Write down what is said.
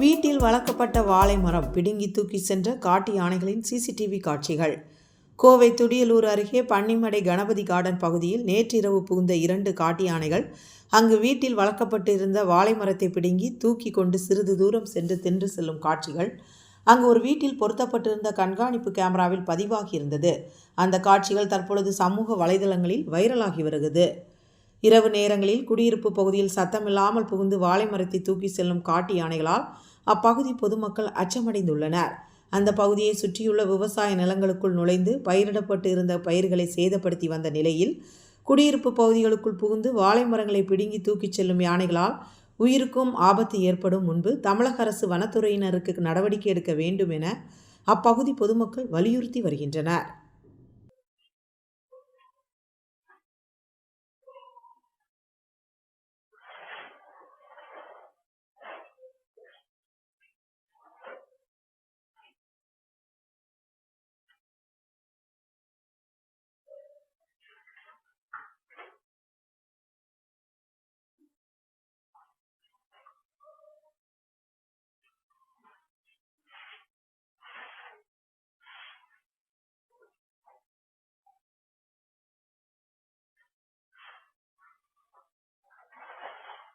வீட்டில் வளர்க்கப்பட்ட வாழை மரம் பிடுங்கி தூக்கி சென்ற காட்டு யானைகளின் சிசிடிவி காட்சிகள். கோவை துடியலூர் அருகே பன்னிமடை கணபதி கார்டன் பகுதியில் நேற்றிரவு புகுந்த இரண்டு காட்டு யானைகள் அங்கு வீட்டில் வளர்க்கப்பட்டிருந்த வாழை மரத்தை பிடுங்கி தூக்கி கொண்டு சிறிது தூரம் சென்று தின்று செல்லும் காட்சிகள் அங்கு ஒரு வீட்டில் பொருத்தப்பட்டிருந்த கண்காணிப்பு கேமராவில் பதிவாகியிருந்தது. அந்த காட்சிகள் தற்பொழுது சமூக வலைதளங்களில் வைரலாகி வருகிறது. இரவு நேரங்களில் குடியிருப்பு பகுதியில் சத்தமில்லாமல் புகுந்து வாழை மரத்தை தூக்கி செல்லும் காட்டு யானைகளால் அப்பகுதி பொதுமக்கள் அச்சமடைந்துள்ளனர். அந்த பகுதியை சுற்றியுள்ள விவசாய நிலங்களுக்குள் நுழைந்து பயிரிடப்பட்டு இருந்த பயிர்களை சேதப்படுத்தி வந்த நிலையில் குடியிருப்பு பகுதிகளுக்குள் புகுந்து வாழை மரங்களை பிடுங்கி தூக்கிச் செல்லும் யானைகளால் உயிருக்கும் ஆபத்து ஏற்படும் முன்பு தமிழக அரசு வனத்துறையினருக்கு நடவடிக்கை எடுக்க வேண்டும் என அப்பகுதி பொதுமக்கள் வலியுறுத்தி வருகின்றனர்.